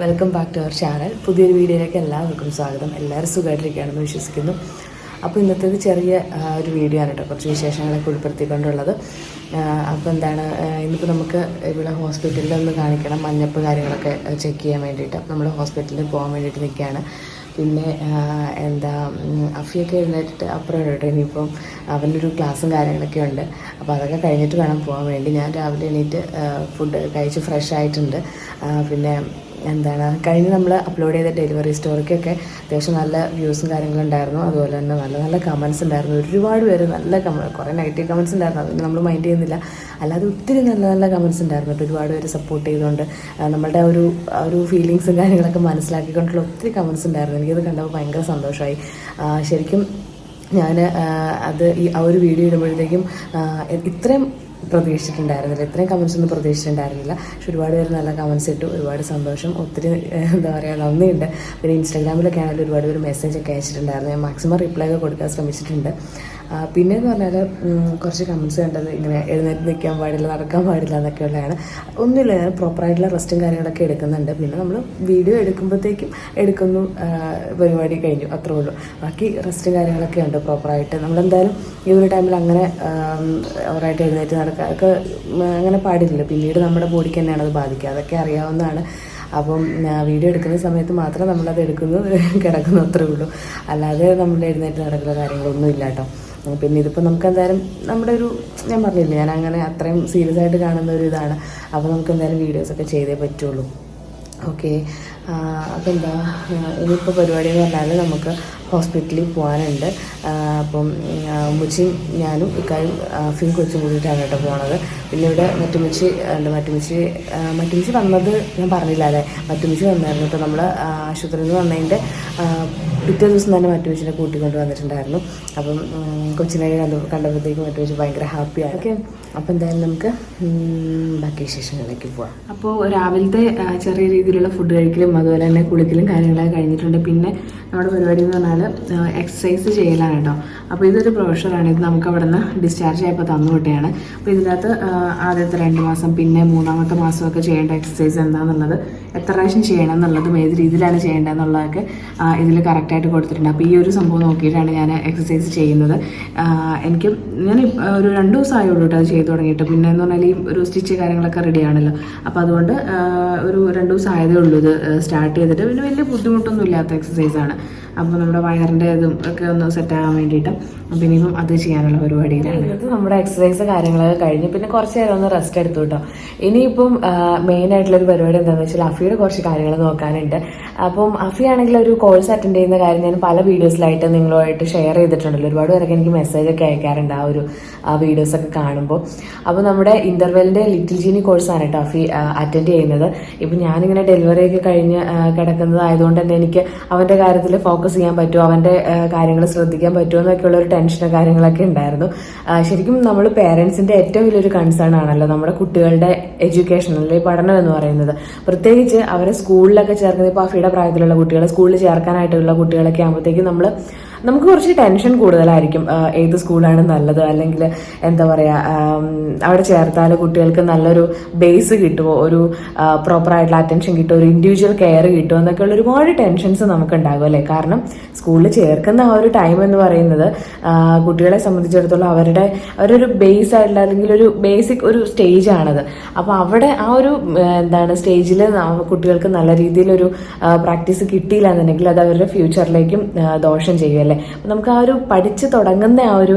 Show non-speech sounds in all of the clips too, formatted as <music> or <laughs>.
Welcome back to our channel പുതിയൊരു വീഡിയോയിലേക്ക് എല്ലാവർക്കും സ്വാഗതം. എല്ലാവരും സുഖമായിട്ടിരിക്കുകയാണെന്ന് വിശ്വസിക്കുന്നു. അപ്പോൾ ഇന്നത്തേത് ചെറിയ ഒരു വീഡിയോ ആണ് കേട്ടോ. കുറച്ച് വിശേഷങ്ങളൊക്കെ ഉൾപ്പെടുത്തിക്കൊണ്ടുള്ളത്. അപ്പോൾ എന്താണ് ഇന്നിപ്പോൾ നമുക്ക് ഇവിടെ ഹോസ്പിറ്റലിൽ ഒന്ന് കാണിക്കണം. മഞ്ഞപ്പ് കാര്യങ്ങളൊക്കെ ചെക്ക് ചെയ്യാൻ വേണ്ടിയിട്ട്. നമ്മൾ ഹോസ്പിറ്റലിൽ പോകാൻ വേണ്ടിയിട്ട് നിൽക്കുകയാണ്. പിന്നെ എന്താ അഫിയൊക്കെ എഴുന്നേറ്റിട്ട് അപ്പുറം കേട്ടോ. ഇനിയിപ്പം ഒരു ക്ലാസ്സും കാര്യങ്ങളൊക്കെ ഉണ്ട്. അപ്പോൾ അതൊക്കെ കഴിഞ്ഞിട്ട് വേണം പോകാൻ വേണ്ടി. ഞാൻ രാവിലെ എണീറ്റ് ഫുഡ് കഴിച്ച് ഫ്രഷ് ആയിട്ടുണ്ട്. പിന്നെ എന്താണ്? കഴിഞ്ഞ് നമ്മൾ അപ്ലോഡ് ചെയ്ത ഡെലിവറി സ്റ്റോറിക്കൊക്കെ അത്യാവശ്യം നല്ല വ്യൂസും കാര്യങ്ങളും ഉണ്ടായിരുന്നു. അതുപോലെ തന്നെ നല്ല നല്ല കമൻസ് ഉണ്ടായിരുന്നു. ഒരുപാട് പേര് നല്ല കമ കുറേ നെഗറ്റീവ് കമൻസ് ഉണ്ടായിരുന്നു. അതൊന്നും നമ്മൾ മൈൻഡ് ചെയ്യുന്നില്ല. അല്ലാതെ ഒത്തിരി നല്ല നല്ല കമൻസ് ഉണ്ടായിരുന്നു. ഒരുപാട് പേര് സപ്പോർട്ട് ചെയ്തുകൊണ്ട് നമ്മളുടെ ഒരു ഒരു ഫീലിങ്സും കാര്യങ്ങളൊക്കെ മനസ്സിലാക്കിക്കൊണ്ടുള്ള ഒത്തിരി കമൻസ് ഉണ്ടായിരുന്നു. എനിക്കത് കണ്ടപ്പോൾ ഭയങ്കര സന്തോഷമായി ശരിക്കും ഞാൻ അത് ഈ ആ ഒരു വീഡിയോ ഇടുമ്പോഴത്തേക്കും ഇത്രയും പ്രതീക്ഷിച്ചിട്ടുണ്ടായിരുന്നില്ല. ഇത്രയും കമൻസ് ഒന്നും പ്രതീക്ഷിച്ചിട്ടുണ്ടായിരുന്നില്ല. പക്ഷെ ഒരുപാട് പേര് നല്ല കമൻസ് ഇട്ടു. ഒരുപാട് സന്തോഷം. ഒത്തിരി എന്താ പറയുക നന്ദിയുണ്ട്. പിന്നെ ഇൻസ്റ്റാഗ്രാമിലൊക്കെ ആണെങ്കിലും ഒരുപാട് പേര് മെസ്സേജ് ഒക്കെ അയച്ചിട്ടുണ്ടായിരുന്നു. ഞാൻ മാക്സിമം റിപ്ലൈ ഒക്കെ കൊടുക്കാൻ ശ്രമിച്ചിട്ടുണ്ട്. പിന്നെ എന്ന് പറഞ്ഞാൽ കുറച്ച് കമൻസ് കണ്ടത് ഇങ്ങനെ എഴുന്നേറ്റ് നിൽക്കാൻ പാടില്ല നടക്കാൻ പാടില്ല എന്നൊക്കെയുള്ളതാണ് ഒന്നുമില്ല ഞാൻ പ്രോപ്പറായിട്ടുള്ള റെസ്റ്റും കാര്യങ്ങളൊക്കെ എടുക്കുന്നുണ്ട്. പിന്നെ നമ്മൾ വീഡിയോ എടുക്കുമ്പോഴത്തേക്കും എടുക്കുന്നു പരിപാടി കഴിഞ്ഞു അത്രേ ഉള്ളൂ. ബാക്കി റെസ്റ്റും കാര്യങ്ങളൊക്കെ ഉണ്ട് പ്രോപ്പറായിട്ട് നമ്മളെന്തായാലും ഈ ഒരു ടൈമിൽ അങ്ങനെ ഓവറായിട്ട് എഴുന്നേറ്റ് നടക്കുക അങ്ങനെ പാടില്ലല്ലോ. പിന്നീട് നമ്മുടെ ബോഡിക്ക് തന്നെയാണ് അത് ബാധിക്കുക. അതൊക്കെ അറിയാവുന്നതാണ്. അപ്പം വീഡിയോ എടുക്കുന്ന സമയത്ത് മാത്രം നമ്മളത് എടുക്കുന്നു കിടക്കുന്നു അത്രേ ഉള്ളൂ. അല്ലാതെ നമ്മൾ എഴുന്നേറ്റ് നടക്കുന്ന കാര്യങ്ങളൊന്നും ഇല്ല കേട്ടോ. പിന്നെ ഇതിപ്പോൾ നമുക്ക് എന്തായാലും നമ്മുടെ ഒരു ഞാൻ പറഞ്ഞില്ലേ ഞാൻ അങ്ങനെ അത്രയും സീരിയസ് ആയിട്ട് കാണുന്ന ഒരു ഇതാണ്. അപ്പോൾ നമുക്ക് എന്തായാലും വീഡിയോസൊക്കെ ചെയ്തേ പറ്റുള്ളൂ. ഓക്കെ അപ്പോൾ എന്താ ഇനിയിപ്പോൾ പരിപാടി എന്ന് പറഞ്ഞാൽ നമുക്ക് ഹോസ്പിറ്റലിൽ പോകാനുണ്ട് അപ്പം മുച്ചി ഞാനും ഇക്കായും ഫിൻ കൊച്ചും കൂടിയിട്ടാണ് കേട്ടോ പോണത്. പിന്നെ ഇവിടെ മറ്റുമിച്ചി ഉണ്ട് മറ്റുമിച്ചി മറ്റുമിച്ചി വന്നത് ഞാൻ പറഞ്ഞില്ല അല്ലേ മറ്റുമിച്ചി വന്നായിരുന്നു കേട്ടോ നമ്മൾ ആശുപത്രിയിൽ നിന്ന് വന്നതിന്റെ പിറ്റേ ദിവസം തന്നെ മറ്റു വെച്ചിനെ കൂട്ടിക്കൊണ്ട് വന്നിട്ടുണ്ടായിരുന്നു. അപ്പം കൊച്ചിനെ കണ്ടു കണ്ടപ്പോഴത്തേക്കും വെച്ച് ഭയങ്കര ഹാപ്പിയാണ്. ഓക്കെ. അപ്പം എന്തായാലും നമുക്ക് ബാക്കി വിശേഷങ്ങളിലേക്ക് പോവാം. അപ്പോൾ രാവിലത്തെ ചെറിയ രീതിയിലുള്ള ഫുഡ് കഴിക്കലും അതുപോലെ തന്നെ കുളിക്കലും കാര്യങ്ങളൊക്കെ കഴിഞ്ഞിട്ടുണ്ട്. പിന്നെ നമ്മുടെ പരിപാടി എന്ന് പറഞ്ഞാൽ എക്സസൈസ് ചെയ്യലാണ് കേട്ടോ. അപ്പോൾ ഇതൊരു പ്രൊഫഷറാണ് ഇത് നമുക്ക് അവിടെ നിന്ന് ഡിസ്ചാർജ് ആയപ്പോൾ തന്നു അപ്പോൾ ഇതിനകത്ത് ആദ്യത്തെ രണ്ട് മാസം പിന്നെ മൂന്നാമത്തെ മാസമൊക്കെ ചെയ്യേണ്ട എക്സസൈസ് എന്താണെന്നുള്ളത് എത്ര പ്രാവശ്യം ചെയ്യണം എന്നുള്ളതും ഏത് രീതിയിലാണ് ചെയ്യേണ്ടതെന്നുള്ളതൊക്കെ ഇതിൽ കറക്റ്റായിട്ട് കൊടുത്തിട്ടുണ്ട്. അപ്പോൾ ഈ ഒരു സംഭവം നോക്കിയിട്ടാണ് ഞാൻ എക്സസൈസ് ചെയ്യുന്നത്. എനിക്ക് ഞാൻ ഒരു രണ്ട് ദിവസമായുള്ളൂ കേട്ടോ അത് ചെയ്തു തുടങ്ങിയിട്ട്. പിന്നെ എന്ന് പറഞ്ഞാൽ ഈ ഒരു സ്റ്റിച്ച് കാര്യങ്ങളൊക്കെ റെഡി ആണല്ലോ. അപ്പോൾ അതുകൊണ്ട് ഒരു രണ്ട് ദിവസം ആയതേ ഉള്ളൂ ഇത് സ്റ്റാർട്ട് ചെയ്തിട്ട്. പിന്നെ വലിയ ബുദ്ധിമുട്ടൊന്നും ഇല്ലാത്ത എക്സസൈസാണ് അപ്പോൾ നമ്മുടെ വയറിന്റെ ഇതും ഒക്കെ ഒന്ന് സെറ്റ് ആകാൻ വേണ്ടിയിട്ട്. അപ്പം ഇനിയിപ്പം അത് ചെയ്യാനുള്ള പരിപാടിയിലാണ്. നമ്മുടെ എക്സസൈസ് കാര്യങ്ങളൊക്കെ കഴിഞ്ഞ് പിന്നെ കുറച്ച് നേരം ഒന്ന് റെസ്റ്റ് എടുത്തു കേട്ടോ. ഇനിയിപ്പം ഒരു പരിപാടി എന്താണെന്ന് വെച്ചാൽ അഫിയുടെ കുറച്ച് കാര്യങ്ങൾ നോക്കാനുണ്ട്. അപ്പം അഫി ആണെങ്കിൽ ഒരു കോഴ്സ് അറ്റൻഡ് ചെയ്യുന്ന കാര്യം ഞാൻ പല വീഡിയോസിലായിട്ട് നിങ്ങളുമായിട്ട് ഷെയർ ചെയ്തിട്ടുണ്ടല്ലോ. ഒരുപാട് പേരൊക്കെ എനിക്ക് മെസ്സേജ് ഒക്കെ അയക്കാറുണ്ട് ആ ഒരു വീഡിയോസ് ഒക്കെ കാണുമ്പോൾ. അപ്പോൾ നമ്മുടെ ഇന്റർവെലിന്റെ ലിറ്റിൽ ജീനി കോഴ്സാണ് കേട്ടോ അഫി അറ്റൻഡ് ചെയ്യുന്നത്. ഇപ്പം ഞാനിങ്ങനെ ഡെലിവറി ഒക്കെ കഴിഞ്ഞ് ആ, കിടക്കുന്നത് ആയതുകൊണ്ട് തന്നെ എനിക്ക് അവന്റെ കാര്യത്തിൽ ഫോക്കസ് ചെയ്യാൻ പറ്റുമോ? അവന്റെ കാര്യങ്ങൾ ശ്രദ്ധിക്കാൻ പറ്റുമോ എന്നൊക്കെയുള്ള ഒരു ടെൻഷനോ കാര്യങ്ങളൊക്കെ ഉണ്ടായിരുന്നു. ശരിക്കും നമ്മൾ പേരൻസിന്റെ ഏറ്റവും വലിയൊരു കൺസേൺ ആണല്ലോ നമ്മുടെ കുട്ടികളുടെ എഡ്യൂക്കേഷൻ അല്ലെങ്കിൽ പഠനം എന്ന് പറയുന്നത്. പ്രത്യേകിച്ച് അവരെ സ്കൂളിലൊക്കെ ചേർക്കുന്നത് ഇപ്പോൾ അഫിയുടെ പ്രായത്തിലുള്ള കുട്ടികളെ സ്കൂളിൽ ചേർക്കാനായിട്ടുള്ള കുട്ടികളൊക്കെ ആകുമ്പോഴത്തേക്കും നമ്മൾ നമുക്ക് കുറച്ച് ടെൻഷൻ കൂടുതലായിരിക്കും ഏത് സ്കൂളാണ് നല്ലത്? അല്ലെങ്കിൽ എന്താ പറയുക അവിടെ ചേർത്താൽ കുട്ടികൾക്ക് നല്ലൊരു ബേസ് കിട്ടുമോ ഒരു പ്രോപ്പറായിട്ടുള്ള അറ്റൻഷൻ കിട്ടുമോ ഒരു ഇൻഡിവിജ്വൽ കെയർ കിട്ടുമോ എന്നൊക്കെയുള്ള ഒരുപാട് ടെൻഷൻസ് നമുക്ക് ഉണ്ടാകും അല്ലേ? കാരണം സ്കൂളിൽ ചേർക്കുന്ന ആ ഒരു ടൈം എന്ന് പറയുന്നത് കുട്ടികളെ സംബന്ധിച്ചിടത്തോളം അവരുടെ അവരൊരു ബേസ് ആയിട്ടുള്ള അല്ലെങ്കിൽ ഒരു ബേസിക് ഒരു സ്റ്റേജ് ആണത്. അപ്പോൾ അവിടെ ആ ഒരു എന്താണ് സ്റ്റേജിൽ കുട്ടികൾക്ക് നല്ല രീതിയിലൊരു പ്രാക്ടീസ് കിട്ടിയില്ല എന്നുണ്ടെങ്കിൽ അത് അവരുടെ ഫ്യൂച്ചറിലേക്കും ദോഷം ചെയ്യും അല്ലേ? നമുക്ക് ആ ഒരു പഠിച്ച് തുടങ്ങുന്ന ആ ഒരു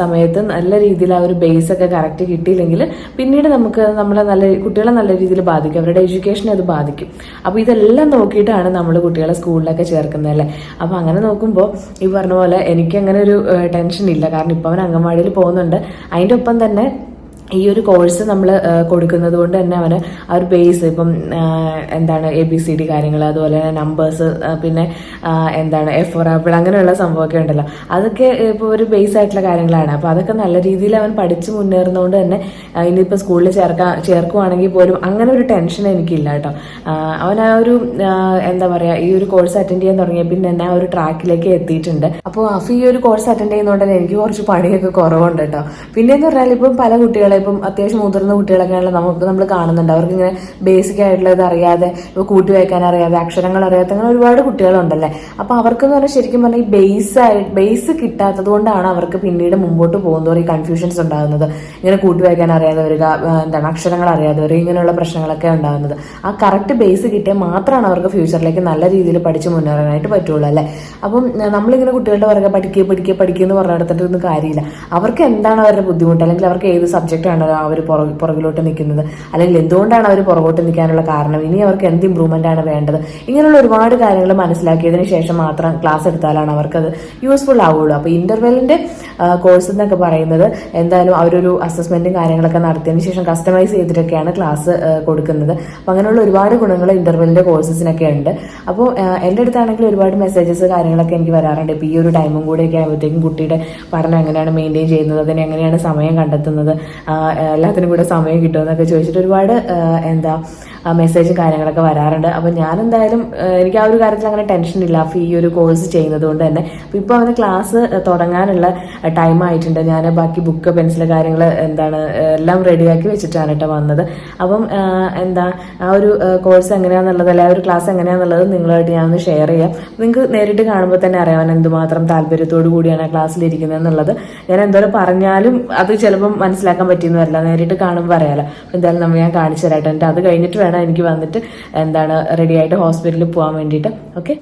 സമയത്ത് നല്ല രീതിയിൽ ആ ഒരു ബേസ് ഒക്കെ കറക്റ്റ് കിട്ടിയില്ലെങ്കിൽ പിന്നീട് നമുക്ക് നമ്മളെ നല്ല കുട്ടികളെ നല്ല രീതിയിൽ ബാധിക്കും. അവരുടെ എഡ്യൂക്കേഷനെ അത് ബാധിക്കും. അപ്പോൾ ഇതെല്ലാം നോക്കിയിട്ടാണ് നമ്മൾ കുട്ടികളെ സ്കൂളിലൊക്കെ ചേർക്കുന്നത് അല്ലേ? അപ്പോൾ അങ്ങനെ നോക്കുമ്പോൾ ഈ പറഞ്ഞ പോലെ എനിക്ക് അങ്ങനെ ഒരു ടെൻഷൻ ഇല്ല. കാരണം ഇപ്പം അവൻ അംഗൻവാടിയിൽ പോകുന്നുണ്ട്. അതിന്റെ ഒപ്പം തന്നെ ഈ ഒരു കോഴ്സ് നമ്മൾ കൊടുക്കുന്നത് കൊണ്ട് തന്നെ അവന് ആ ഒരു ബേസ് ഇപ്പം എന്താണ് എ ബി സി ഡി കാര്യങ്ങൾ അതുപോലെ തന്നെ നമ്പേഴ്സ് പിന്നെ എന്താണ് എഫ് ഫോർ ആപ്പിൾ അങ്ങനെയുള്ള സംഭവമൊക്കെ ഉണ്ടല്ലോ. അതൊക്കെ ഇപ്പോൾ ഒരു ബേസ് ആയിട്ടുള്ള കാര്യങ്ങളാണ്. അപ്പോൾ അതൊക്കെ നല്ല രീതിയിൽ അവൻ പഠിച്ച് മുന്നേറുന്നതുകൊണ്ട് തന്നെ ഇനിയിപ്പോൾ സ്കൂളിൽ ചേർക്കാൻ ചേർക്കുവാണെങ്കിൽ പോലും അങ്ങനെ ഒരു ടെൻഷൻ എനിക്കില്ല കേട്ടോ. അവൻ ആ ഒരു എന്താ പറയുക ഈ ഒരു കോഴ്സ് അറ്റൻഡ് ചെയ്യാൻ തുടങ്ങിയ പിന്നെ തന്നെ ആ ഒരു ട്രാക്കിലേക്ക് എത്തിയിട്ടുണ്ട്. അപ്പോൾ അഫ് ഈ ഒരു കോഴ്സ് അറ്റൻഡ് ചെയ്യുന്നതുകൊണ്ട് തന്നെ എനിക്ക് കുറച്ച് പണിയൊക്കെ കുറവുണ്ട് കേട്ടോ. പിന്നെയെന്ന് പറഞ്ഞാൽ ഇപ്പം പല കുട്ടികളെ ഇപ്പം അത്യാവശ്യം മുതിർന്ന കുട്ടികളൊക്കെയാണല്ലോ നമുക്ക് നമ്മൾ കാണുന്നുണ്ട്. അവർക്ക് ഇങ്ങനെ ബേസിക് ആയിട്ടുള്ള ഇത് അറിയാതെ ഇപ്പോൾ കൂട്ടി വായിക്കാൻ അറിയാതെ അക്ഷരങ്ങൾ അറിയാത്ത അങ്ങനെ ഒരുപാട് കുട്ടികളുണ്ടല്ലേ? അവർക്ക് എന്ന് പറഞ്ഞാൽ ശരിക്കും പറഞ്ഞാൽ ഈ ബേസ് ആയിട്ട് ബേസ് കിട്ടാത്തത് കൊണ്ടാണ് അവർക്ക് പിന്നീട് മുമ്പോട്ട് പോകുന്നതോറും ഈ കൺഫ്യൂഷൻസ് ഉണ്ടാകുന്നത്. ഇങ്ങനെ കൂട്ടി വായിക്കാൻ അറിയാതെ വരിക എന്താണ് അക്ഷരങ്ങൾ അറിയാതെ വരിക ഇങ്ങനെയുള്ള പ്രശ്നങ്ങളൊക്കെ ഉണ്ടാകുന്നത്. ആ കറക്റ്റ് ബേസ് കിട്ടിയാൽ മാത്രമാണ് അവർക്ക് ഫ്യൂച്ചറിലേക്ക് നല്ല രീതിയിൽ പഠിച്ച് മുന്നേറാനായിട്ട് പറ്റുള്ളൂ അല്ലേ? അപ്പം നമ്മളിങ്ങനെ കുട്ടികളുടെ പുറകെ പഠിക്കുക പഠിക്കുക പഠിക്കുക എന്ന് പറഞ്ഞിടത്തിട്ടൊന്നും കാര്യമില്ല. അവർക്ക് എന്താണ് അവരുടെ ബുദ്ധിമുട്ട്? അല്ലെങ്കിൽ അവർക്ക് ഏത് സബ്ജക്റ്റാണ് അവർ പുറകിലോട്ട് നിൽക്കുന്നത്? അല്ലെങ്കിൽ എന്തുകൊണ്ടാണ് അവർ പുറകോട്ട് നിൽക്കാനുള്ള കാരണം? ഇനി അവർക്ക് എന്ത് ഇമ്പ്രൂവ്മെന്റ് ആണ് വേണ്ടത്? ഇങ്ങനെയുള്ള ഒരുപാട് കാര്യങ്ങൾ മനസ്സിലാക്കിയതിന് ശേഷം മാത്രം ക്ലാസ് എടുത്താലാണ് അവർക്കത് യൂസ്ഫുൾ ആവുള്ളൂ. അപ്പോൾ ഇന്റർവെല്ലിന്റെ കോഴ്സ് എന്നൊക്കെ പറയുന്നത് എന്തായാലും അവരൊരു അസസ്മെന്റും കാര്യങ്ങളൊക്കെ നടത്തിയതിന് ശേഷം കസ്റ്റമൈസ് ചെയ്തിട്ടൊക്കെയാണ് ക്ലാസ് കൊടുക്കുന്നത്. അപ്പം അങ്ങനെയുള്ള ഒരുപാട് ഗുണങ്ങൾ ഇന്റർവെല്ലിന്റെ കോഴ്സസിനൊക്കെ ഉണ്ട്. അപ്പോൾ എന്റെ അടുത്താണെങ്കിൽ ഒരുപാട് മെസ്സേജസ് കാര്യങ്ങളൊക്കെ എനിക്ക് വരാറുണ്ട്. ഇപ്പോൾ ഈ ഒരു ടൈമും കൂടെയൊക്കെ ആകുമ്പോഴത്തേക്കും കുട്ടിയുടെ പഠനം എങ്ങനെയാണ് മെയിന്റെയിൻ ചെയ്യുന്നത്? അതിന് എങ്ങനെയാണ് സമയം കണ്ടെത്തുന്നത്? എല്ലാത്തിനും കൂടെ സമയം കിട്ടുമെന്നൊക്കെ ചോദിച്ചിട്ട് ഒരുപാട് എന്താ മെസ്സേജും കാര്യങ്ങളൊക്കെ വരാറുണ്ട്. അപ്പം ഞാൻ എന്തായാലും എനിക്ക് ആ ഒരു കാര്യത്തിൽ അങ്ങനെ ടെൻഷൻ ഇല്ല. അപ്പോൾ ഈ ഒരു കോഴ്സ് ചെയ്യുന്നത് കൊണ്ട് തന്നെ. അപ്പോൾ ഇപ്പോൾ അവന് ക്ലാസ് തുടങ്ങാനുള്ള ടൈം ആയിട്ടുണ്ട്. ഞാൻ ബാക്കി ബുക്ക് പെൻസിൽ കാര്യങ്ങൾ എന്താണ് എല്ലാം റെഡിയാക്കി വെച്ചിട്ടാണ് കേട്ടോ വന്നത്. അപ്പം എന്താ ആ ഒരു കോഴ്സ് എങ്ങനെയാണെന്നുള്ളത് അല്ലെ ആ ഒരു ക്ലാസ് എങ്ങനെയാണെന്നുള്ളത് നിങ്ങളായിട്ട് ഞാൻ ഒന്ന് ഷെയർ ചെയ്യാം. നിങ്ങൾക്ക് നേരിട്ട് കാണുമ്പോൾ തന്നെ അറിയാം എന്തുമാത്രം താല്പര്യത്തോടു കൂടിയാണ് ആ ക്ലാസ്സിലിരിക്കുന്നത് എന്നുള്ളത് ഞാൻ എന്തോരം പറഞ്ഞാലും അത് ചിലപ്പം മനസ്സിലാക്കാൻ പറ്റിയെന്ന് വരില്ല നേരിട്ട് കാണുമ്പോൾ അറിയാലോ അപ്പോൾ എന്തായാലും നമ്മൾ ഞാൻ കാണിച്ചു തരാട്ടോ. എന്നിട്ട് അത് കഴിഞ്ഞിട്ട് വേണം എനിക്ക് വന്നിട്ട് എന്താണ് റെഡി ആയിട്ട് ഹോസ്പിറ്റലിൽ പോകാൻ വേണ്ടിയിട്ട്. ഓക്കെ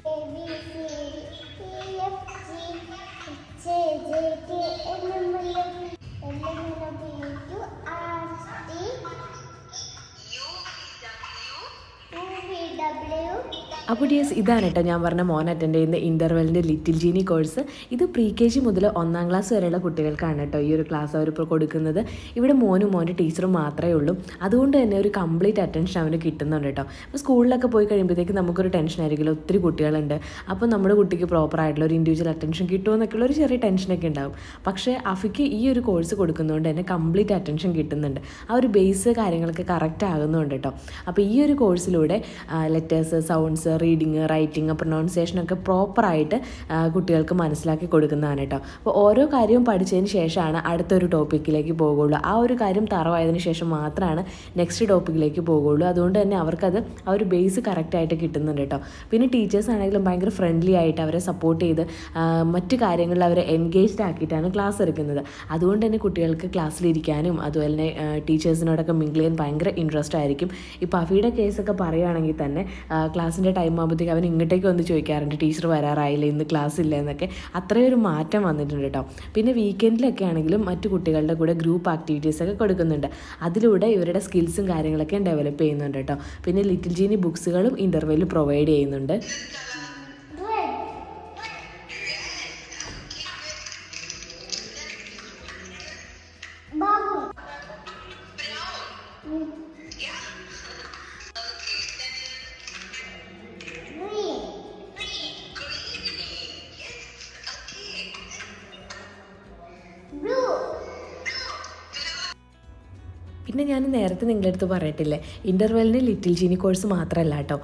അപ്പോൾ ഡിയസ് ഇതാണ് കേട്ടോ ഞാൻ പറഞ്ഞ മോൻ അറ്റൻഡ് ചെയ്യുന്ന ഇന്റർവെല്ലിന്റെ ലിറ്റിൽ ജീനി കോഴ്സ് ഇത് പ്രീ കെ ജി മുതൽ ഒന്നാം ക്ലാസ് വരെയുള്ള കുട്ടികൾക്കാണ് കേട്ടോ ഈ ഒരു ക്ലാസ് അവർ ഇപ്പോൾ കൊടുക്കുന്നത്. ഇവിടെ മോനും മോന്റെ ടീച്ചറും മാത്രമേ ഉള്ളൂ. അതുകൊണ്ട് തന്നെ ഒരു കംപ്ലീറ്റ് അറ്റൻഷൻ അവന് കിട്ടുന്നുണ്ട് കേട്ടോ. അപ്പോൾ സ്കൂളിലൊക്കെ പോയി കഴിയുമ്പോഴത്തേക്ക് നമുക്കൊരു ടെൻഷൻ ആയിരിക്കില്ല ഒത്തിരി കുട്ടികളുണ്ട്. അപ്പോൾ നമ്മുടെ കുട്ടിക്ക് പ്രോപ്പർ ആയിട്ടുള്ള ഒരു ഇൻഡിവിജ്വൽ അറ്റൻഷൻ കിട്ടുമോ എന്നൊക്കെയുള്ള ഒരു ചെറിയ ടെൻഷനൊക്കെ ഉണ്ടാവും. പക്ഷേ അഫിക്ക് ഈ ഒരു കോഴ്സ് കൊടുക്കുന്നതുകൊണ്ട് തന്നെ കംപ്ലീറ്റ് അറ്റൻഷൻ കിട്ടുന്നുണ്ട്. ആ ഒരു ബേസ് കാര്യങ്ങളൊക്കെ കറക്റ്റ് ആകുന്നുണ്ട് കേട്ടോ. അപ്പോൾ ഈ ഒരു കോഴ്സിലൂടെ ലെറ്റേഴ്സ് സൗണ്ട്സ് റീഡിങ് റൈറ്റിംഗ് പ്രൊനൗൺസിയേഷനൊക്കെ പ്രോപ്പറായിട്ട് കുട്ടികൾക്ക് മനസ്സിലാക്കി കൊടുക്കുന്നതാണ് കേട്ടോ അപ്പോൾ ഓരോ കാര്യവും പഠിച്ചതിന് ശേഷമാണ് അടുത്തൊരു ടോപ്പിക്കിലേക്ക് പോകുള്ളൂ. ആ ഒരു കാര്യം തറവായതിന് ശേഷം മാത്രമാണ് നെക്സ്റ്റ് ടോപ്പിക്കിലേക്ക് പോകുള്ളൂ. അതുകൊണ്ട് തന്നെ അവർക്കത് ആ ഒരു ബേസ് കറക്റ്റായിട്ട് കിട്ടുന്നുണ്ട് കേട്ടോ പിന്നെ ടീച്ചേഴ്സ് ആണെങ്കിലും ഭയങ്കര ഫ്രണ്ട്ലി ആയിട്ട് അവരെ സപ്പോർട്ട് ചെയ്ത് മറ്റു കാര്യങ്ങളിൽ അവരെ എൻഗേജ്ഡ് ആക്കിയിട്ടാണ് ക്ലാസ് എടുക്കുന്നത്. അതുകൊണ്ട് തന്നെ കുട്ടികൾക്ക് ക്ലാസ്സിലിരിക്കാനും അതുപോലെ തന്നെ ടീച്ചേഴ്സിനോടൊക്കെ മിങ്കിൾ ചെയ്യാൻ ഭയങ്കര ഇൻട്രസ്റ്റ് ആയിരിക്കും. ഇപ്പോൾ അഫിയുടെ കേസൊക്കെ പറയുകയാണെങ്കിൽ തന്നെ ക്ലാസ്സിന്റെ ടൈം ആകുമ്പോഴത്തേക്ക് അവൻ ഇങ്ങോട്ടേക്ക് വന്ന് ചോദിക്കാറുണ്ട് ടീച്ചർ വരാറായില്ല? ഇന്ന് ക്ലാസ് ഇല്ല? എന്നൊക്കെ. അത്രയൊരു മാറ്റം വന്നിട്ടുണ്ട് കേട്ടോ. പിന്നെ വീക്കെൻഡിലൊക്കെ ആണെങ്കിലും മറ്റു കുട്ടികളുടെ കൂടെ ഗ്രൂപ്പ് ആക്ടിവിറ്റീസ് ഒക്കെ കൊടുക്കുന്നുണ്ട്. അതിലൂടെ ഇവരുടെ സ്കിൽസും കാര്യങ്ങളൊക്കെ ഡെവലപ്പ് ചെയ്യുന്നുണ്ട് കേട്ടോ. പിന്നെ ലിറ്റിൽ ജീനി ബുക്സുകളും ഇന്റർവെല്ലിൽ പ്രൊവൈഡ് ചെയ്യുന്നുണ്ട്. പിന്നെ ഞാൻ നേരത്തെ നിങ്ങളുടെ അടുത്ത് പറഞ്ഞിട്ടില്ലേ ഇന്റർവെല്ലിന് ലിറ്റിൽ ജീനി കോഴ്സ് മാത്രമല്ല കേട്ടോ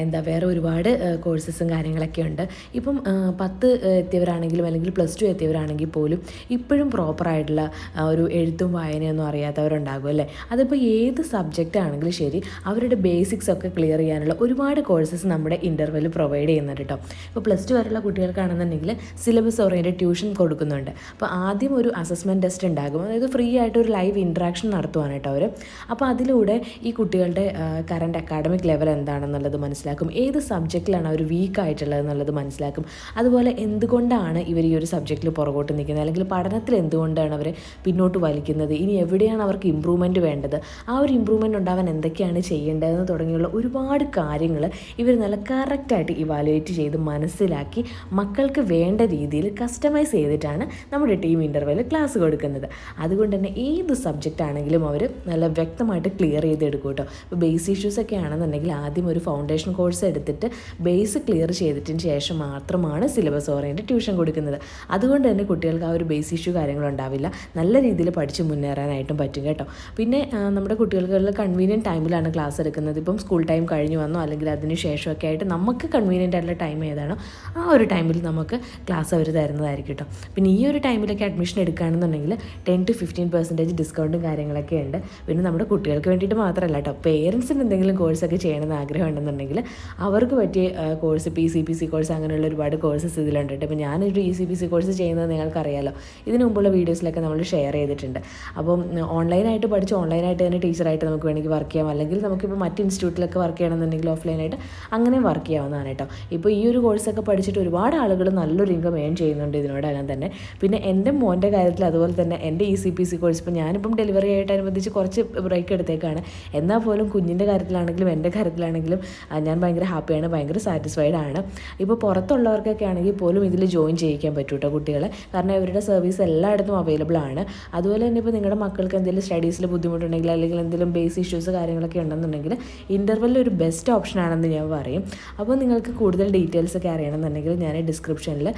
എന്താ വേറെ ഒരുപാട് കോഴ്സസും കാര്യങ്ങളൊക്കെ ഉണ്ട്. ഇപ്പം പത്ത് എത്തിയവരാണെങ്കിലും അല്ലെങ്കിൽ പ്ലസ് ടു എത്തിയവരാണെങ്കിൽ പോലും ഇപ്പോഴും പ്രോപ്പറായിട്ടുള്ള ഒരു എഴുത്തും വായനയൊന്നും അറിയാത്തവരുണ്ടാകും അല്ലേ? അതിപ്പോൾ ഏത് സബ്ജക്റ്റ് ആണെങ്കിലും ശരി അവരുടെ ബേസിക്സ് ഒക്കെ ക്ലിയർ ചെയ്യാനുള്ള ഒരുപാട് കോഴ്സസ് നമ്മുടെ ഇന്റർവെല്ലിൽ പ്രൊവൈഡ് ചെയ്യുന്നുണ്ട് കേട്ടോ ഇപ്പോൾ പ്ലസ് ടു വരെയുള്ള കുട്ടികൾക്കാണെന്നുണ്ടെങ്കിൽ സിലബസ് ഓറിയന്റഡ് ട്യൂഷൻ കൊടുക്കുന്നുണ്ട്. അപ്പോൾ ആദ്യം ഒരു അസസ്മെന്റ് ടെസ്റ്റ് ഉണ്ടാകും. അതായത് ഫ്രീ ആയിട്ട് ഒരു ലൈവ് ഇൻട്രാക്ഷൻ നടത്തുവാണ് കേട്ടോ അവർ അപ്പോൾ അതിലൂടെ ഈ കുട്ടികളുടെ കറണ്ട് അക്കാഡമിക് ലെവൽ എന്താണെന്നുള്ളത് മനസ്സിലാക്കും. ഏത് സബ്ജക്റ്റിലാണ് അവർ വീക്ക് ആയിട്ടുള്ളത് എന്നുള്ളത് മനസ്സിലാക്കും. അതുപോലെ എന്തുകൊണ്ടാണ് ഇവർ ഈ ഒരു സബ്ജക്റ്റിൽ പുറകോട്ട് നിൽക്കുന്നത്? അല്ലെങ്കിൽ പഠനത്തിൽ എന്തുകൊണ്ടാണ് അവർ പിന്നോട്ട് വലിക്കുന്നത്? ഇനി എവിടെയാണ് അവർക്ക് ഇമ്പ്രൂവ്മെന്റ് വേണ്ടത്? ആ ഒരു ഇമ്പ്രൂവ്മെന്റ് ഉണ്ടാവാൻ എന്തൊക്കെയാണ് ചെയ്യേണ്ടതെന്ന് തുടങ്ങിയുള്ള ഒരുപാട് കാര്യങ്ങൾ ഇവർ നല്ല കറക്റ്റായിട്ട് ഇവാലുവേറ്റ് ചെയ്ത് മനസ്സിലാക്കി മക്കൾക്ക് വേണ്ട രീതിയിൽ കസ്റ്റമൈസ് ചെയ്തിട്ടാണ് നമ്മുടെ ടീം ഇന്റർവെൽ ക്ലാസ് കൊടുക്കുന്നത്. അതുകൊണ്ട് തന്നെ ഏത് സബ്ജക്റ്റ് ആണെങ്കിലും അവർ നല്ല വ്യക്തമായിട്ട് ക്ലിയർ ചെയ്തെടുക്കും കേട്ടോ. ഇപ്പോൾ ബേസ് ഇഷ്യൂസ് ഒക്കെ ആണെന്നുണ്ടെങ്കിൽ ആദ്യം ഒരു ഫൗണ്ടേഷൻ കോഴ്സ് എടുത്തിട്ട് ബേസ് ക്ലിയർ ചെയ്തിട്ടിന് ശേഷം മാത്രമാണ് സിലബസ് ഓറിയന്റ് ട്യൂഷൻ കൊടുക്കുന്നത്. അതുകൊണ്ട് തന്നെ കുട്ടികൾക്ക് ആ ഒരു ബേസ് ഇഷ്യൂ കാര്യങ്ങളുണ്ടാവില്ല നല്ല രീതിയിൽ പഠിച്ച് മുന്നേറാനായിട്ടും പറ്റും കേട്ടോ. പിന്നെ നമ്മുടെ കുട്ടികൾക്ക് കൺവീനിയന്റ് ടൈമിലാണ് ക്ലാസ് എടുക്കുന്നത്. ഇപ്പം സ്കൂൾ ടൈം കഴിഞ്ഞ് വന്നോ അല്ലെങ്കിൽ അതിന് ശേഷമൊക്കെ ആയിട്ട് നമുക്ക് കൺവീനിയന്റ് ആയിട്ടുള്ള ടൈം ഏതാണോ ആ ഒരു ടൈമിൽ നമുക്ക് ക്ലാസ് അവർ തരുന്നതായിരിക്കും കേട്ടോ. പിന്നെ ഈ ഒരു ടൈമിലൊക്കെ അഡ്മിഷൻ എടുക്കുകയാണെന്നുണ്ടെങ്കിൽ ടെൻ ടു ഫിഫ്റ്റീൻ പെർസെന്റേജ് ഡിസ്കൗണ്ടും കാര്യങ്ങളൊക്കെ ഉണ്ട്. പിന്നെ നമ്മുടെ കുട്ടികൾക്ക് വേണ്ടിയിട്ട് മാത്രമല്ല കേട്ടോ. പേരൻസിന് എന്തെങ്കിലും കോഴ്സൊക്കെ ചെയ്യണമെന്ന് ആഗ്രഹം ഉണ്ടെന്നുണ്ടെങ്കിൽ അവർക്ക് പറ്റിയ course P C P C course അങ്ങനെയുള്ള ഒരുപാട് കോഴ്സസ് ഇതിലുണ്ട് കേട്ടോ. ഇപ്പോൾ ഞാനൊരു E C P C course ചെയ്യുന്നത് നിങ്ങൾക്കറിയാലോ. ഇതിനു മുമ്പുള്ള വീഡിയോസിലൊക്കെ നമ്മൾ ഷെയർ ചെയ്തിട്ടുണ്ട്. അപ്പം ഓൺലൈനായിട്ട് പഠിച്ച് ഓൺലൈനായിട്ട് തന്നെ ടീച്ചറായിട്ട് നമുക്ക് വേണമെങ്കിൽ വർക്ക് ചെയ്യാം. അല്ലെങ്കിൽ നമുക്കിപ്പോൾ മറ്റ് ഇൻസ്റ്റിറ്റ്യൂട്ടിലൊക്കെ വർക്ക് ചെയ്യണമെന്നുണ്ടെങ്കിൽ ഓഫ്ലൈനായിട്ട് അങ്ങനെ വർക്ക് ചെയ്യാവുന്നതാണ് കേട്ടോ. ഇപ്പോൾ ഈ ഒരു കോഴ്സൊക്കെ പഠിച്ചിട്ട് ഒരുപാട് ആളുകൾ നല്ലൊരു ഇൻകം ഏൺ ചെയ്യുന്നുണ്ട് ഇതിനോടകം തന്നെ. പിന്നെ എന്റെ മോന്റെ കാര്യത്തിൽ അതുപോലെ തന്നെ എന്റെ E C P C course ഇപ്പോൾ ഞാനിപ്പം ഡെലിവറി ആയിട്ടനുബന്ധിച്ച് കുറച്ച് ബ്രേക്ക് എടുത്തേക്കാണ്. എന്നാൽ പോലും കുഞ്ഞിന്റെ കാര്യത്തിലാണെങ്കിലും എന്റെ കാര്യത്തിലാണെങ്കിലും ഞാൻ ഭയങ്കര ഹാപ്പിയാണ് ഭയങ്കര സാറ്റിസ്ഫൈഡ് ആണ്. ഇപ്പോൾ പുറത്തുള്ളവർക്കൊക്കെ ആണെങ്കിൽ പോലും ഇതിൽ ജോയിൻ ചെയ്യിക്കാൻ പറ്റും കേട്ടോ കുട്ടികളെ. കാരണം ഇവരുടെ സർവീസ് എല്ലായിടത്തും അവൈലബിൾ ആണ്. അതുപോലെ തന്നെ ഇപ്പോൾ നിങ്ങളുടെ മക്കൾക്ക് എന്തെങ്കിലും സ്റ്റഡീസിൽ ബുദ്ധിമുട്ടുണ്ടെങ്കിൽ അല്ലെങ്കിൽ എന്തെങ്കിലും ബേസ് ഇഷ്യൂസ് കാര്യങ്ങളൊക്കെ ഉണ്ടെന്നുണ്ടെങ്കിൽ ഇന്റർവെല്ലിൽ ഒരു ബെസ്റ്റ് ഓപ്ഷൻ ആണെന്ന് ഞാൻ പറയും. അപ്പോൾ നിങ്ങൾക്ക് കൂടുതൽ ഡീറ്റെയിൽസ് ഒക്കെ അറിയണമെന്നുണ്ടെങ്കിൽ ഞാൻ ഡിസ്ക്രിപ്ഷനിൽ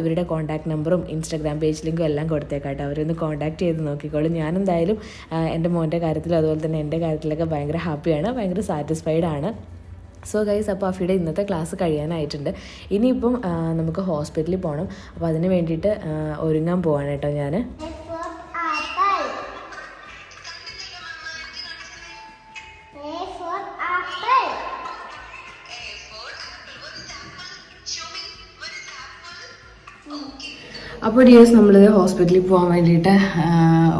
ഇവരുടെ കോൺടാക്ട് നമ്പറും ഇൻസ്റ്റാഗ്രാം പേജ് ലിങ്കും എല്ലാം കൊടുത്തേക്കാട്ടോ. അവരൊന്ന് കോൺടാക്ട് ചെയ്ത് നോക്കിക്കോളും. ഞാൻ എന്തായാലും എന്റെ മോന്റെ കാര്യത്തിലും അതുപോലെ തന്നെ എന്റെ കാര്യത്തിലൊക്കെ ഭയങ്കര ഹാപ്പിയാണ് ഭയങ്കര സാറ്റിസ്ഫൈഡ് ആണ്. സോ ഗൈസ് അപ്പോൾ അഫിയുടെ ഇന്നത്തെ ക്ലാസ് കഴിയാനായിട്ടുണ്ട്. ഇനിയിപ്പം നമുക്ക് ഹോസ്പിറ്റലിൽ പോകണം അപ്പോൾ അതിന് വേണ്ടിയിട്ട് ഒരുങ്ങാൻ പോവാണ് കേട്ടോ ഞാൻ അപ്പോൾ ഡിയേഴ്സ് നമ്മൾ ഹോസ്പിറ്റലിൽ പോകാൻ വേണ്ടിയിട്ട്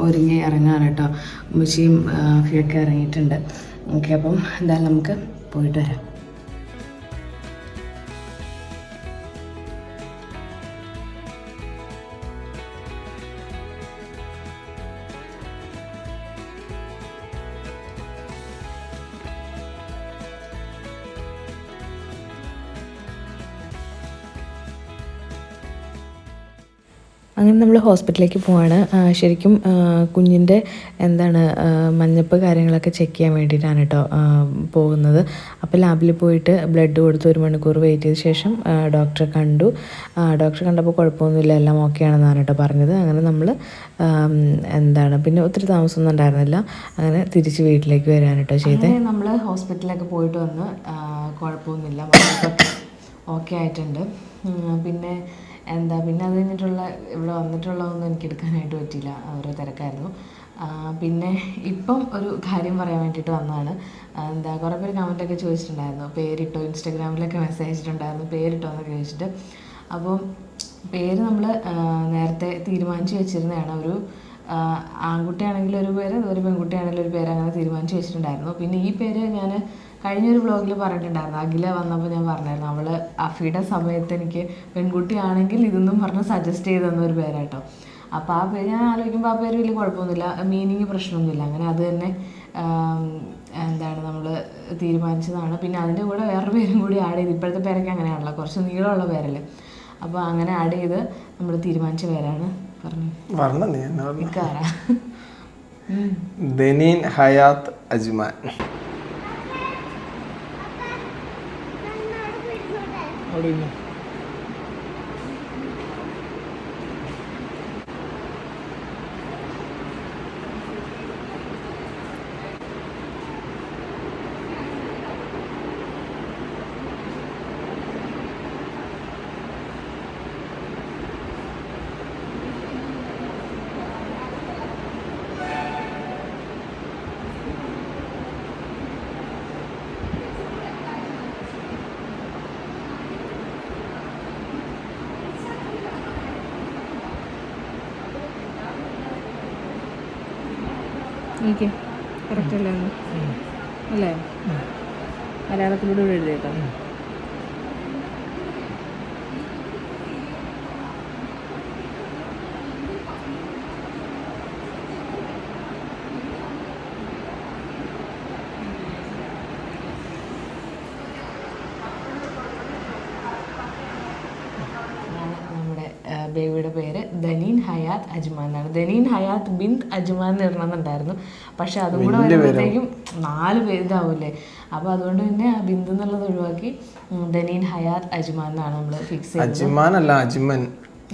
ഒരുങ്ങി ഇറങ്ങാണ് കേട്ടോ. ഉമ്മച്ചിയും അഫിയൊക്കെ ഇറങ്ങിയിട്ടുണ്ട്. ഓക്കെ അപ്പം എന്തായാലും നമുക്ക് പോയിട്ട് വരാം. അങ്ങനെ നമ്മൾ ഹോസ്പിറ്റലിലേക്ക് പോവാണ്. ശരിക്കും കുഞ്ഞിന്റെ എന്താണ് മഞ്ഞപ്പ് കാര്യങ്ങളൊക്കെ ചെക്ക് ചെയ്യാൻ വേണ്ടിയിട്ടാണ് കേട്ടോ പോകുന്നത്. അപ്പോൾ ലാബിൽ പോയിട്ട് ബ്ലഡ് കൊടുത്ത് ഒരു മണിക്കൂർ വെയിറ്റ് ചെയ്ത ശേഷം ഡോക്ടറെ കണ്ടു. ഡോക്ടറെ കണ്ടപ്പോൾ കുഴപ്പമൊന്നുമില്ല എല്ലാം ഓക്കെ ആണെന്നാണ് കേട്ടോ പറഞ്ഞത്. അങ്ങനെ നമ്മൾ എന്താണ് പിന്നെ ഒത്തിരി താമസമൊന്നും ഉണ്ടായിരുന്നില്ല. അങ്ങനെ തിരിച്ച് വീട്ടിലേക്ക് വരാൻ കേട്ടോ ചെയ്തത് നമ്മൾ ഹോസ്പിറ്റലിലൊക്കെ പോയിട്ട് വന്ന് കുഴപ്പമൊന്നുമില്ല. ഓക്കെ ആയിട്ടുണ്ട്. പിന്നെ എന്താ പിന്നെ അത് കഴിഞ്ഞിട്ടുള്ള ഇവിടെ വന്നിട്ടുള്ളതൊന്നും എനിക്ക് എടുക്കാനായിട്ട് പറ്റിയില്ല. ഓരോ തിരക്കായിരുന്നു. പിന്നെ ഇപ്പം ഒരു കാര്യം പറയാൻ വേണ്ടിയിട്ട് വന്നതാണ്. എന്താ കുറേ പേര് കമന്റൊക്കെ ചോദിച്ചിട്ടുണ്ടായിരുന്നു. പേരിട്ടോ ഇൻസ്റ്റാഗ്രാമിലൊക്കെ മെസ്സേജ് അയച്ചിട്ടുണ്ടായിരുന്നു. പേരിട്ടോ എന്നൊക്കെ ചോദിച്ചിട്ട്. അപ്പം പേര് നമ്മൾ നേരത്തെ തീരുമാനിച്ച് വെച്ചിരുന്നതാണ്. ഒരു ആൺകുട്ടിയാണെങ്കിലും ഒരു പേര് ഒരു പെൺകുട്ടിയാണെങ്കിൽ ഒരു പേര് അങ്ങനെ തീരുമാനിച്ച് വെച്ചിട്ടുണ്ടായിരുന്നു. പിന്നെ ഈ പേര് ഞാൻ കഴിഞ്ഞൊരു ബ്ലോഗിൽ പറഞ്ഞിട്ടുണ്ടായിരുന്നു. അഖില വന്നപ്പോൾ ഞാൻ പറഞ്ഞായിരുന്നു. അവൾ അഫിയുടെ സമയത്ത് എനിക്ക് പെൺകുട്ടിയാണെങ്കിൽ ഇതൊന്നും പറഞ്ഞ് സജസ്റ്റ് ചെയ്ത് തന്ന ഒരു പേരാട്ടോ. അപ്പോൾ ആ പേര് ഞാൻ ആലോചിക്കുമ്പോൾ ആ പേര് വലിയ കുഴപ്പമൊന്നുമില്ല. മീനിങ് പ്രശ്നമൊന്നുമില്ല. അങ്ങനെ അത് തന്നെ എന്താണ് നമ്മൾ തീരുമാനിച്ചതാണ്. പിന്നെ അതിന്റെ കൂടെ വേറൊരു പേരും കൂടി ആഡ് ചെയ്ത് ഇപ്പോഴത്തെ പേരൊക്കെ അങ്ങനെയാണല്ലോ. കുറച്ച് നീളമുള്ള പേരല്ലേ. അപ്പോൾ അങ്ങനെ ആഡ് ചെയ്ത് നമ്മൾ തീരുമാനിച്ച പേരാണ് പറഞ്ഞു ഹയാത്ത് നീ എന്നാ പറഞ്ഞെ? എനിക്ക് കറക്റ്റ് അല്ലേ? അല്ലേ? മലയാളത്തിലൂടെ എഴുതി എഴുതിയേക്കാം നമ്മുടെ ബേബിയുടെ പേര് ദനീൻ ഹയാത്ത് അജ്മാൻ എന്നാണ് ദനീൻ ഹയാത്ത് ബിന്ദ് അജ്മാൻ എന്ന് ഇടണമെന്നുണ്ടായിരുന്നു പക്ഷെ അതും കൂടെ വരുമ്പോഴത്തേക്കും നാല് പേര് ഇതാവൂലേ? അപ്പോൾ അതുകൊണ്ട് തന്നെ ആ ബിന്ദ് എന്നുള്ളത് ഒഴിവാക്കി ദനീൻ ഹയാത്ത് അജ്മാൻ എന്നാണ് നമ്മൾ ഫിക്സ് ചെയ്തത്. അജ്മാൻ അല്ല അജ്മൻ.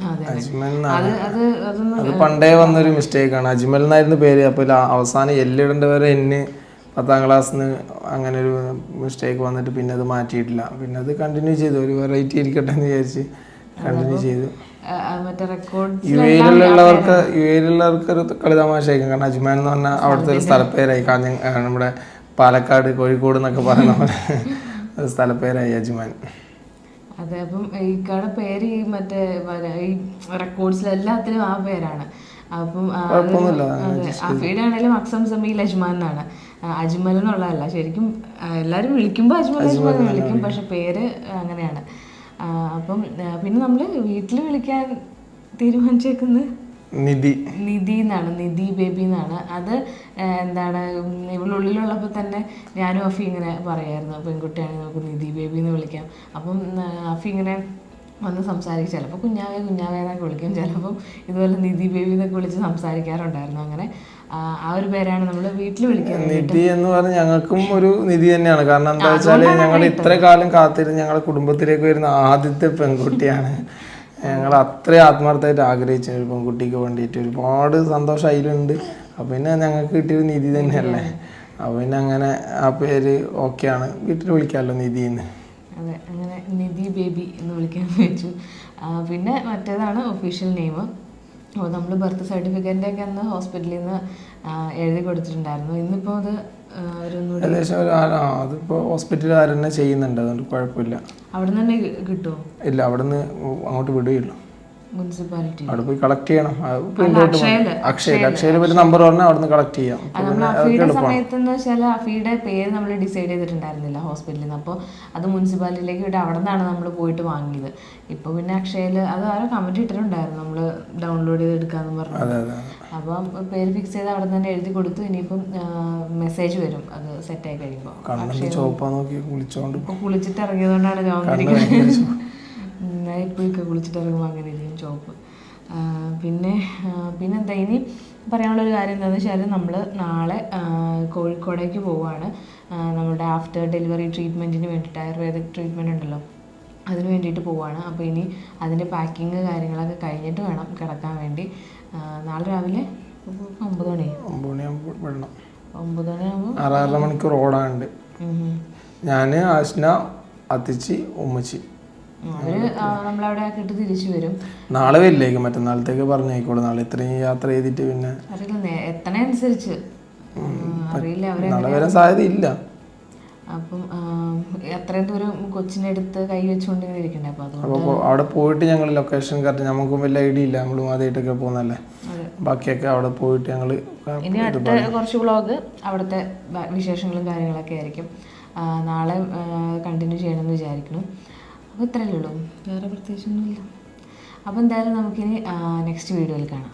അതെ പണ്ടേ വന്നൊരു മിസ്റ്റേക്ക് ആണ്. അജ്മൽ എന്നായിരുന്നു പേര്. അപ്പോൾ അവസാനം എല്ലിടേണ്ട വരെ എന്നെ പത്താം ക്ലാസ്സിന് അങ്ങനെ ഒരു മിസ്റ്റേക്ക് വന്നിട്ട് പിന്നെ അത് മാറ്റിയിട്ടില്ല. പിന്നെ അത് കണ്ടിന്യൂ ചെയ്തു. ഒരു വെറൈറ്റി ഇരിക്കട്ടെ എന്ന് വിചാരിച്ച്. കണ്ടിന്യൂ ചെയ്തു. മറ്റേ റെക്കോർഡ് യു എയിലുള്ളവർക്ക് യു എയിലുള്ളവർക്ക് ഒരു കളി തമാശയായിരിക്കും കാരണം അജ്മാൻ എന്ന് പറഞ്ഞാൽ അവിടുത്തെ ഒരു സ്ഥലപ്പേരായി. കാഞ്ഞ നമ്മുടെ പാലക്കാട് കോഴിക്കോട് എന്നൊക്കെ പറയുന്ന പോലെ <laughs> ഒരു സ്ഥലപ്പേരായി അജ്മാൻ അതെ അപ്പം ഈ കട പേര് ഈ മറ്റേ ഈ റെക്കോർഡ്സിൽ എല്ലാത്തിലും ആ പേരാണ്. അപ്പം അഫീഡ് ആണെങ്കിലും അക്സം സമീൽ അജ്മാൻ എന്നാണ്. അജ്മൽ എന്നുള്ളതല്ല. ശരിക്കും എല്ലാരും എല്ലാവരും വിളിക്കുമ്പോൾ അജ്മൽ അജ്മൽ വിളിക്കും. പക്ഷെ പേര് അങ്ങനെയാണ്. അപ്പം പിന്നെ നമ്മൾ വീട്ടിൽ വിളിക്കാൻ തീരുമാനിച്ചേക്കുന്നത്? നിധി. നിധി എന്നാണ് നിധി ബേബി എന്നാണ് അത് എന്താണ് ഇവളുള്ളിലുള്ളപ്പോൾ തന്നെ ഞാനും അഫി ഇങ്ങനെ പറയായിരുന്നു. പെൺകുട്ടിയാണെങ്കിൽ നമുക്ക് നിധി ബേബി എന്ന് വിളിക്കാം. അപ്പം അഫി ഇങ്ങനെ വന്ന് സംസാരിക്കും. ചിലപ്പോൾ കുഞ്ഞാവേ കുഞ്ഞാവേ എന്നൊക്കെ വിളിക്കും. ചിലപ്പം ഇതുപോലെ നിധി ബേബി എന്നൊക്കെ വിളിച്ച് സംസാരിക്കാറുണ്ടായിരുന്നു അങ്ങനെ. ആ, ഒരു പേരാണ് നമ്മൾ വീട്ടിൽ വിളിക്കുന്നത് നിധി എന്ന് പറഞ്ഞാൽ ഞങ്ങൾക്കും ഒരു നിധി തന്നെയാണ്. കാരണം എന്താ വെച്ചാൽ ഞങ്ങൾ ഇത്ര കാലം കാത്തിരുന്ന് ഞങ്ങളുടെ കുടുംബത്തിലേക്ക് വരുന്ന ആദ്യത്തെ പെൺകുട്ടിയാണ്. ഞങ്ങൾ അത്രയും ആത്മാർത്ഥമായിട്ട് ആഗ്രഹിച്ച ഒരു പെൺകുട്ടിക്ക് വേണ്ടിയിട്ട് ഒരുപാട് സന്തോഷം അതിലുണ്ട്. അപ്പം പിന്നെ ഞങ്ങൾക്ക് കിട്ടിയൊരു നിധി തന്നെയല്ലേ? അപ്പം പിന്നെ അങ്ങനെ ആ പേര് ഓക്കെയാണ്. വീട്ടിൽ വിളിക്കാമല്ലോ നിധിന്ന് അതെ അങ്ങനെ നിധി ബേബി എന്ന് വിളിക്കാൻ വെച്ചു പിന്നെ മറ്റേതാണ് ഒഫീഷ്യൽ നെയിം അപ്പോൾ നമ്മൾ ബർത്ത് സർട്ടിഫിക്കറ്റിന്റെ ഒക്കെ അന്ന് ഹോസ്പിറ്റലിൽ നിന്ന് എഴുതി കൊടുത്തിട്ടുണ്ടായിരുന്നു. ഇന്നിപ്പോൾ അത് ഏകദേശം ഒരു ആ- ആ, അതിപ്പോൾ ഹോസ്പിറ്റലുകാർ തന്നെ ചെയ്യുന്നുണ്ട്. അതുകൊണ്ട് കുഴപ്പമില്ല. അവിടെ നിന്ന് തന്നെ കിട്ടുമോ ഇല്ല അവിടെ നിന്ന് അങ്ങോട്ട് വിടുകയുള്ളൂ. മുനിസിപ്പാലിറ്റി അവിടെ പോയി കളക്ട് ചെയ്യണം. അക്ഷയയിൽ അക്ഷയയിൽ ഒരു നമ്പർ പറഞ്ഞാൽ അവിടെ നിന്ന് കളക്ട് ചെയ്യാം. നമ്മൾ അഫിയുടെ സമയത്ത് എന്ന് വെച്ചാൽ അഫിയുടെ പേര് നമ്മൾ ഡിസൈഡ് ചെയ്തിട്ടുണ്ടായിരുന്നില്ല ഹോസ്പിറ്റലിൽ നിന്ന്. അപ്പോൾ അത് മുനിസിപ്പാലിറ്റിയിലേക്ക് വിട്ട് അവിടെ നിന്നാണ് നമ്മൾ പോയിട്ട് വാങ്ങിയത്. ഇപ്പോൾ പിന്നെ അക്ഷയയിൽ അത് ആരോ കമന്റ് ഇട്ടിട്ടുണ്ടായിരുന്നു. നമ്മൾ ഡൗൺലോഡ് ചെയ്ത് എടുക്കാന്ന് പറഞ്ഞു. അപ്പം പേര് ഫിക്സ് ചെയ്ത് അവിടെ തന്നെ എഴുതി കൊടുത്തു. ഇനിയിപ്പം മെസ്സേജ് വരും. അത് സെറ്റായി കഴിയുമ്പോൾ നോക്കി വിളിച്ചോണ്ട് ഇപ്പോൾ കുളിച്ചിട്ട് ഇറങ്ങിയതുകൊണ്ടാണ് ചോന്നിരിക്കുന്നത് നൈപ്പൊക്കെ കുളിച്ചിട്ട് ഇറങ്ങുമ്പോൾ അങ്ങനെ ഇരിക്കും ചോപ്പ് പിന്നെ പിന്നെന്താ? ഇനി പറയാനുള്ളൊരു കാര്യം എന്താണെന്ന് വെച്ചാൽ നമ്മൾ നാളെ കോഴിക്കോടേക്ക് പോവുകയാണ് നമ്മുടെ ആഫ്റ്റർ ഡെലിവറി ട്രീറ്റ്മെന്റിന് വേണ്ടിയിട്ട് ആയുർവേദിക് ട്രീറ്റ്മെന്റ് ഉണ്ടല്ലോ. അതിന് വേണ്ടിയിട്ട് പോവുകയാണ് അപ്പോൾ ഇനി അതിന്റെ പാക്കിങ് കാര്യങ്ങളൊക്കെ കഴിഞ്ഞിട്ട് വേണം കിടക്കാൻ വേണ്ടി. നാളെ രാവിലെ ഒമ്പത് മണി. ഒമ്പത് മണിയാകുമ്പോൾ വിടണം. ഒമ്പത് മണിയാകുമ്പോൾ ആറാറര മണിക്കൂർ ഓടാനുണ്ട് ഞാൻ ആശ്ന അത്തിച്ചി ഉമ്മച്ചി. നാളെ വരില്ലേക്ക് മറ്റന്നാളത്തേക്ക് പറഞ്ഞേക്കോളൂ. നാളെ ഇത്രയും യാത്ര ചെയ്തിട്ട് പിന്നെ. അവരെ നാളെ വരാൻ സാധ്യത ഇല്ല അപ്പം അത്രയും ദൂരം കൊച്ചിന്റെ അടുത്ത് കൈ വെച്ചുകൊണ്ട് ഇരിക്കണ്ടേ? അപ്പോൾ അപ്പോൾ അവിടെ പോയിട്ട് ഞങ്ങൾ ലൊക്കേഷൻ കറക്റ്റ് നമുക്കും വലിയ ഐഡിയ ഇല്ല. നമ്മൾ ആദ്യമായിട്ടൊക്കെ പോകുന്നല്ലേ ബാക്കിയൊക്കെ അവിടെ പോയിട്ട് ഞങ്ങൾ ഇനി അടുത്ത കുറച്ച് വ്ളോഗ് അവിടുത്തെ വിശേഷങ്ങളും കാര്യങ്ങളൊക്കെ ആയിരിക്കും. നാളെ കണ്ടിന്യൂ ചെയ്യണമെന്ന് വിചാരിക്കുന്നു. അപ്പോൾ ഇത്രയല്ലേ ഉള്ളൂ. വേറെ പ്രത്യേകിച്ചൊന്നുമില്ല. അപ്പോൾ എന്തായാലും നമുക്കിനി നെക്സ്റ്റ് വീഡിയോയിൽ കാണാം.